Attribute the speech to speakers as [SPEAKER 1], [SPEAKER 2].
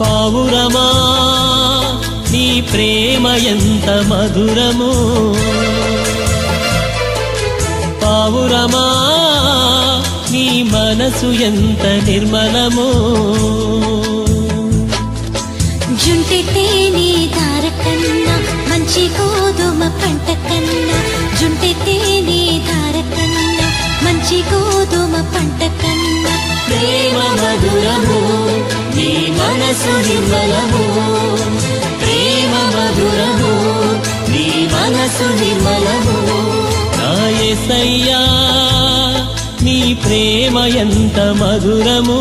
[SPEAKER 1] పావురమా? నీ ప్రేమ ఎంత మధురము? పావురమా? నీ మనసు ఎంత నిర్మలము?
[SPEAKER 2] జుంటి తేనె దార కన్నా మంచి గోధుమ పంట కన్నా జుంటి తేనె దార కన్నా మంచి గోధుమ పంట కన్నా
[SPEAKER 1] ప్రేమ మధురము? మనసు నిర్మలము ప్రేమ మధురము నీ మనసు నిర్మలము నా నీ ప్రేమ ఎంత మధురము